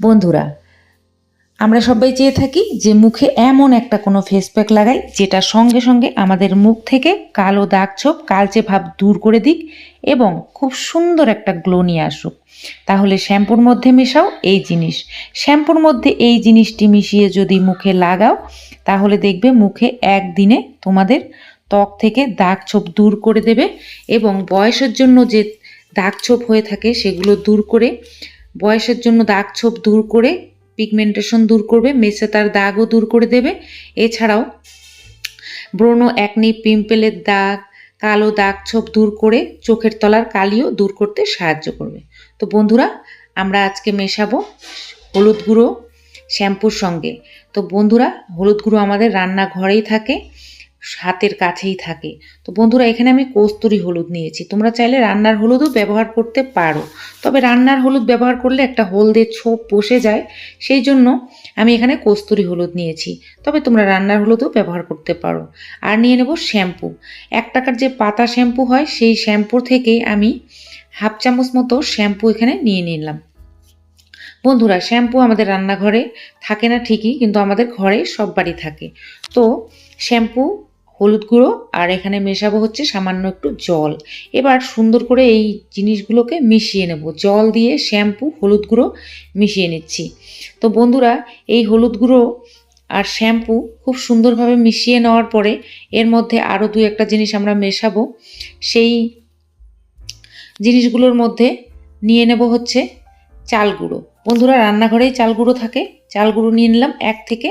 বন্ধুরা, আমরা সবাই চেয়ে থাকি যে মুখে এমন একটা কোনো ফেস প্যাক লাগাই, যেটা সঙ্গে সঙ্গে আমাদের মুখ থেকে কালো দাগ ছোপ, কালচে ভাব দূর করে দিক এবং খুব সুন্দর একটা গ্লো নিয়ে আসুক। তাহলে শ্যাম্পুর মধ্যে মেশাও এই জিনিস। শ্যাম্পুর মধ্যে এই জিনিসটি মিশিয়ে যদি মুখে লাগাও, তাহলে দেখবে মুখে একদিনে তোমাদের ত্বক থেকে দাগ ছোপ দূর করে দেবে এবং বয়সের জন্য যে দাগ ছোপ হয়ে থাকে, সেগুলো দূর করে বয়সের জন্য দাগ ছোপ দূর করে পিগমেন্টেশন দূর করবে, মেসে তার দাগও দূর করে দেবে। এছাড়াও, ব্রণ একনি পিম্পেলের দাগ, কালো দাগ ছোপ দূর করে চোখের তলার কালিও দূর করতে সাহায্য করবে। তো বন্ধুরা, আমরা আজকে মেশাবো হলুদ গুঁড়ো শ্যাম্পুর সঙ্গে। তো বন্ধুরা, হলুদ গুঁড়ো আমাদের রান্নাঘরেই থাকে। হাতের কাছেই থাকে। তো বন্ধুরা, এখানে আমি কস্তুরি হলুদ নিয়েছি। তোমরা চাইলে রান্নার হলুদও ব্যবহার করতে পারো। তবে রান্নার হলুদ ব্যবহার করলে একটা হলদে ছোপ বসে যায়। সেই জন্য আমি এখানে কস্তুরি হলুদ নিয়েছি। তবে তোমরা রান্নার হলুদও ব্যবহার করতে পারো। আর নিয়ে নেব শ্যাম্পু। এক টাকার যে পাতা শ্যাম্পু হয়, সেই শ্যাম্পুর থেকে আমি হাফ চামচ মতো শ্যাম্পু এখানে নিয়ে নিলাম। বন্ধুরা, শ্যাম্পু আমাদের রান্নাঘরে থাকে না ঠিকই, কিন্তু আমাদের ঘরে সব বাড়ি থাকে। তো শ্যাম্পু হলুদ গুঁড়ো আর এখানে মেশাবো হচ্ছে সামান্য একটু জল। এবার সুন্দর করে এই জিনিসগুলোকে মিশিয়ে নেব। জল দিয়ে শ্যাম্পু, হলুদ গুঁড়ো মিশিয়ে নিচ্ছি। তো বন্ধুরা, এই হলুদ গুঁড়ো আর শ্যাম্পু খুব সুন্দরভাবে মিশিয়ে নেওয়ার পরে এর মধ্যে আরও দু একটা জিনিস আমরা মেশাবো। সেই জিনিসগুলোর মধ্যে নিয়ে নেব হচ্ছে চাল গুঁড়ো। বন্ধুরা, রান্নাঘরেই চাল গুঁড়ো থাকে। চাল গুঁড়ো নিয়ে নিলাম এক থেকে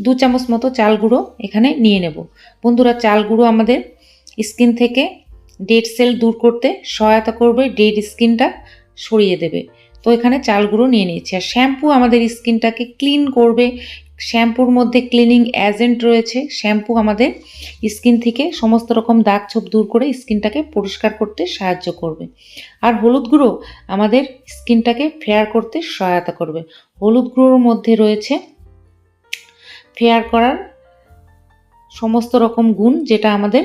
দু চামচ মতো চাল গুঁড়ো এখানে নিয়ে নেব। বন্ধুরা, চাল গুঁড়ো আমাদের স্কিন থেকে ডেড সেল দূর করতে সহায়তা করবে, ডেড স্কিনটা সরিয়ে দেবে। তো এখানে চাল গুঁড়ো নিয়ে নিয়েছি। আর শ্যাম্পু আমাদের স্কিনটাকে ক্লিন করবে শ্যাম্পুর মধ্যে ক্লিনিং অ্যাজেন্ট রয়েছে। শ্যাম্পু আমাদের স্কিন থেকে সমস্ত রকম দাগ ছোপ দূর করে স্কিনটাকে পরিষ্কার করতে সাহায্য করবে। আর হলুদ গুঁড়ো আমাদের স্কিনটাকে ফেয়ার করতে সহায়তা করবে। হলুদ গুঁড়োর মধ্যে রয়েছে ফেয়ার করার সমস্ত রকম গুণ যেটা আমাদের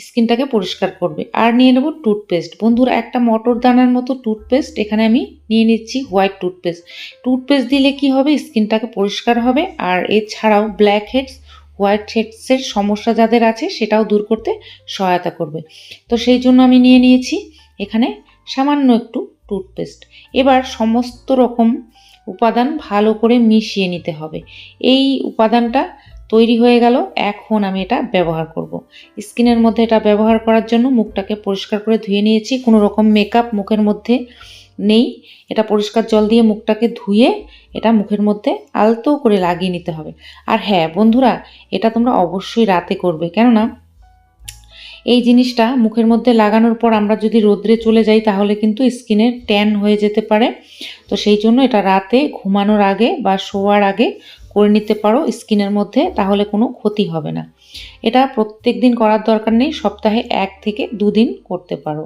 স্কিনটাকে পরিষ্কার করবে। আর নিয়ে নেব টুথপেস্ট। বন্ধুরা, একটা মটর দানার মতো টুথপেস্ট এখানে আমি নিয়ে নিচ্ছি, হোয়াইট টুথপেস্ট। টুথপেস্ট দিলে কি হবে? স্কিনটাকে পরিষ্কার হবে। আর এছাড়াও ব্ল্যাক হেডস, হোয়াইট হেডসের সমস্যা যাদের আছে, সেটাও দূর করতে সহায়তা করবে। তো সেই জন্য আমি নিয়ে নিয়েছি এখানে সামান্য একটু টুথপেস্ট। এবার সমস্ত রকম উপাদান ভালো করে মিশিয়ে নিতে হবে। এই উপাদানটা তৈরি হয়ে গেল। এখন আমি এটা ব্যবহার করব। স্কিনের মধ্যে এটা ব্যবহার করার জন্য মুখটাকে পরিষ্কার করে ধুয়ে নিয়েছি। কোনো রকম মেকআপ মুখের মধ্যে নেই। এটা পরিষ্কার জল দিয়ে মুখটাকে ধুয়ে এটা মুখের মধ্যে আলতো করে লাগিয়ে নিতে হবে। আর হ্যাঁ বন্ধুরা, এটা তোমরা অবশ্যই রাতে করবে। কেননা এই জিনিসটা মুখের মধ্যে লাগানোর পর আমরা যদি রোদ্রে চলে যাই, তাহলে কিন্তু স্কিনের ট্যান হয়ে যেতে পারে। তো সেই জন্য এটা রাতে ঘুমানোর আগে বা শোয়ার আগে করে নিতে পারো স্কিনের মধ্যে, তাহলে কোনো ক্ষতি হবে না। এটা প্রত্যেক দিন করার দরকার নেই, সপ্তাহে এক থেকে দুদিন করতে পারো।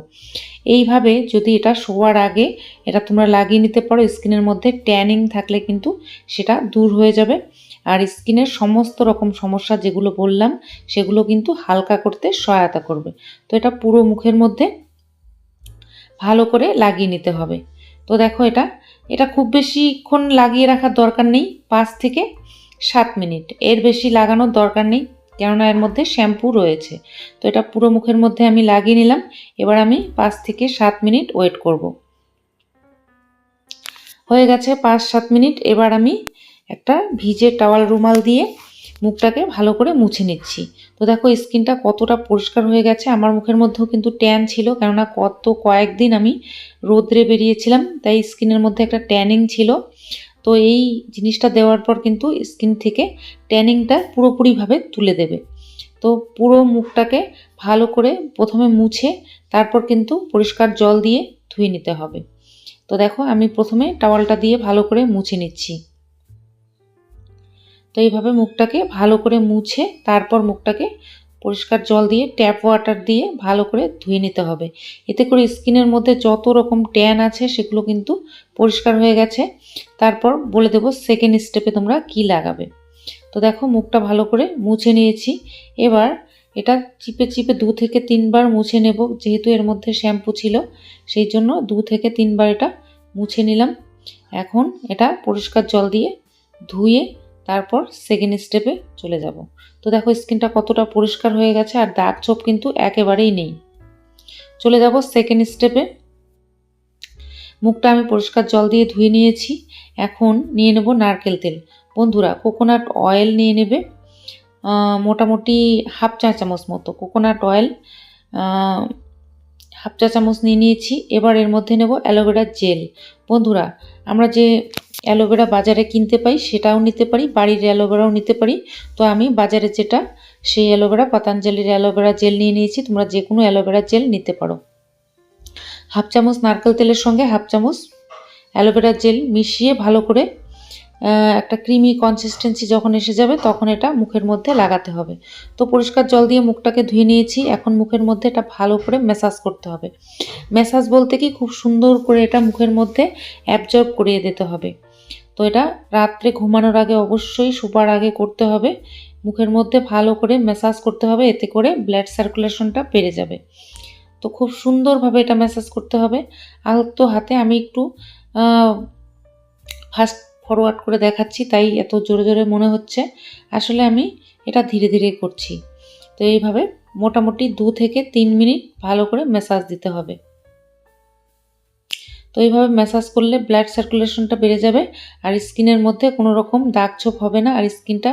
এইভাবে যদি এটা শোয়ার আগে এটা তোমরা লাগিয়ে নিতে পারো, স্কিনের মধ্যে ট্যানিং থাকলে কিন্তু সেটা দূর হয়ে যাবে। আর স্কিনের সমস্ত রকম সমস্যা যেগুলো বললাম, সেগুলো কিন্তু হালকা করতে সহায়তা করবে। তো এটা পুরো মুখের মধ্যে ভালো করে লাগিয়ে নিতে হবে। তো দেখো এটা এটা খুব বেশিক্ষণ লাগিয়ে রাখার দরকার নেই, পাঁচ থেকে সাত মিনিট। এর বেশি লাগানোর দরকার নেই, কেননা এর মধ্যে শ্যাম্পু রয়েছে। তো এটা পুরো মুখের মধ্যে আমি লাগিয়ে নিলাম, এবার আমি পাঁচ থেকে সাত মিনিট ওয়েট করব। হয়ে গেছে পাঁচ সাত মিনিট, এবার আমি একটা ভিজে টাওয়াল রুমাল দিয়ে মুখটাকে ভালো করে মুছে নিচ্ছি। তো দেখো, স্কিনটা কতটা পরিষ্কার হয়ে গেছে। আমার মুখের মধ্যেও কিন্তু ট্যান ছিল, কেননা কত কয়েকদিন আমি রোদ্রে বেরিয়েছিলাম, তাই স্কিনের মধ্যে একটা ট্যানিং ছিল। তো এই জিনিসটা দেওয়ার পর কিন্তু স্কিন থেকে ট্যানিংটা পুরোপুরিভাবে তুলে দেবে। তো পুরো মুখটাকে ভালো করে প্রথমে মুছে, তারপর কিন্তু পরিষ্কার জল দিয়ে ধুয়ে নিতে হবে। তো দেখো, আমি প্রথমে টাওয়ালটা দিয়ে ভালো করে মুছে নিচ্ছি। তো এইভাবে মুখটাকে ভালো করে মুছে তারপর মুখটাকে পরিষ্কার জল দিয়ে ট্যাপ ওয়াটার দিয়ে ভালো করে ধুয়ে নিতে হবে। এতে করে স্কিনের মধ্যে যত রকম ট্যান আছে সেগুলো কিন্তু পরিষ্কার হয়ে গেছে। তারপর বলে দেবো সেকেন্ড স্টেপে তোমরা কি লাগাবে। তো দেখো মুখটা ভালো করে মুছে নিয়েছি। এবার এটা চিপে চিপে দু থেকে তিনবার মুছে নেব, যেহেতু এর মধ্যে শ্যাম্পু ছিল, সেই জন্য দু থেকে তিনবার এটা মুছে নিলাম। এখন এটা পরিষ্কার জল দিয়ে ধুয়ে তারপর সেকেন্ড স্টেপে চলে যাব। তো দেখো স্কিনটা কতটা পরিষ্কার হয়ে গেছে আর দাগ ছোপ কিন্তু একেবারেই নেই। চলে যাব সেকেন্ড স্টেপে মুখটা আমি পরিষ্কার জল দিয়ে ধুয়ে নিয়েছি। এখন নিয়ে নেব নারকেল তেল। বন্ধুরা কোকোনাট অয়েল নিয়ে নেবে। মোটামুটি হাফ চা চামচ মতো। কোকোনাট অয়েল হাফ চা চামচ নিয়ে নিয়েছি। এবার এর মধ্যে নেব অ্যালোভেরার জেল। বন্ধুরা, আমরা যে অ্যালোভেরা বাজারে কিনতে পাই, সেটাও নিতে পারি, বাড়ির অ্যালোভেরাও নিতে পারি। তো আমি বাজারে যেটা, সেই অ্যালোভেরা, পতঞ্জলির অ্যালোভেরা জেল নিয়ে নিয়েছি। তোমরা যে কোনো অ্যালোভেরা জেল নিতে পারো। হাফ চামচ নারকেল তেলের সঙ্গে হাফ চামচ অ্যালোভেরা জেল মিশিয়ে ভালো করে একটা ক্রিমি কনসিস্টেন্সি যখন এসে যাবে, তখন এটা মুখের মধ্যে লাগাতে হবে। তো পরিষ্কার জল দিয়ে মুখটাকে ধুয়ে নিয়েছি। এখন মুখের মধ্যে এটা ভালো করে ম্যাসাজ করতে হবে। ম্যাসাজ বলতে কি, খুব সুন্দর করে এটা মুখের মধ্যে অ্যাবজর্ব করিয়ে দিতে হবে। তো এটা রাত্রে ঘুমানোর আগে অবশ্যই শোবার আগে করতে হবে। মুখের মধ্যে ভালো করে ম্যাসাজ করতে হবে, এতে করে ব্লাড সার্কুলেশনটা বেড়ে যাবে। তো খুব সুন্দরভাবে এটা ম্যাসাজ করতে হবে। আলতো হাতে আমি একটু ফাস্ট ফরওয়ার্ড করে দেখাচ্ছি, তাই এত জোরে জোরে মনে হচ্ছে। আসলে আমি এটা ধীরে ধীরে করছি। তো এইভাবে মোটামুটি দু থেকে তিন মিনিট ভালো করে ম্যাসাজ দিতে হবে। তো এইভাবে ম্যাসাজ করলে ব্লাড সার্কুলেশনটা বেড়ে যাবে আর স্কিনের মধ্যে কোনো রকম দাগ ছোপ হবে না আর স্কিনটা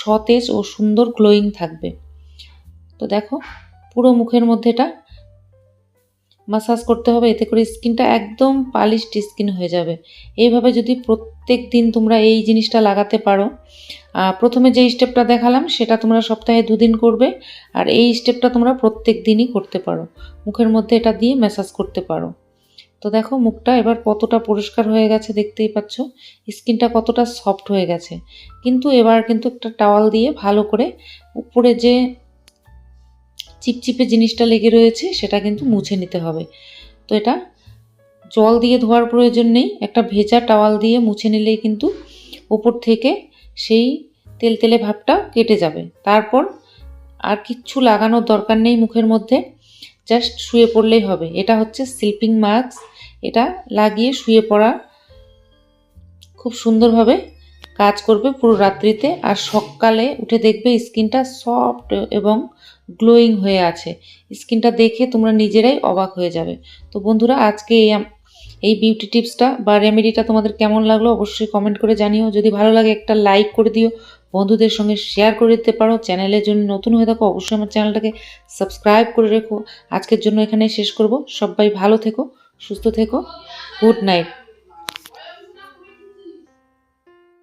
সতেজ ও সুন্দর গ্লোয়িং থাকবে। তো দেখো, পুরো মুখের মধ্যে এটা মাসাজ করতে হবে, এতে করে স্কিনটা একদম পালিশড স্কিন হয়ে যাবে। এইভাবে যদি প্রত্যেক দিন তোমরা এই জিনিসটা লাগাতে পারো প্রথমে যে স্টেপটা দেখালাম, সেটা তোমরা সপ্তাহে দুদিন করবে, আর এই স্টেপটা তোমরা প্রত্যেক দিনই করতে পারো। মুখের মধ্যে এটা দিয়ে ম্যাসাজ করতে পারো। তো দেখো, মুখটা এবার কতটা পরিষ্কার হয়ে গেছে দেখতেই পাচ্ছ। স্কিনটা কতটা সফট হয়ে গেছে। কিন্তু এবার কিন্তু একটা টাওয়াল দিয়ে ভালো করে উপরে যে চিপচিপে জিনিসটা লেগে রয়েছে, সেটা কিন্তু মুছে নিতে হবে। তো এটা জল দিয়ে ধোয়ার প্রয়োজন নেই, একটা ভেজা টাওয়াল দিয়ে মুছে নিলেই কিন্তু উপর থেকে সেই তেল তেলে ভাবটা কেটে যাবে। তারপর আর কিচ্ছু লাগানোর দরকার নেই মুখের মধ্যে, জাস্ট শুয়ে পড়লেই হবে। এটা হচ্ছে স্লিপিং মাস্ক, এটা লাগিয়ে শুয়ে পড়া খুব সুন্দরভাবে কাজ করবে পুরো রাত্রিতে আর সকালে উঠে দেখবে স্কিনটা সফট এবং গ্লোয়িং হয়ে আছে। স্কিনটা দেখে তোমরা নিজেরাই অবাক হয়ে যাবে। তো বন্ধুরা, আজকে এই এই বিউটি টিপসটা বা রেমেডিটা তোমাদের কেমন লাগল অবশ্যই কমেন্ট করে জানিও। যদি ভালো লাগে একটা লাইক করে দিও। বন্ধুদের সঙ্গে শেয়ার করে দিতে পারো। চ্যানেলের জন্য নতুন হয়ে থাকো অবশ্যই আমার চ্যানেলটাকে সাবস্ক্রাইব করে রেখো। আজকের জন্য এখানে শেষ করব। সবাই ভালো থেকো, সুস্থ থেকো। Good night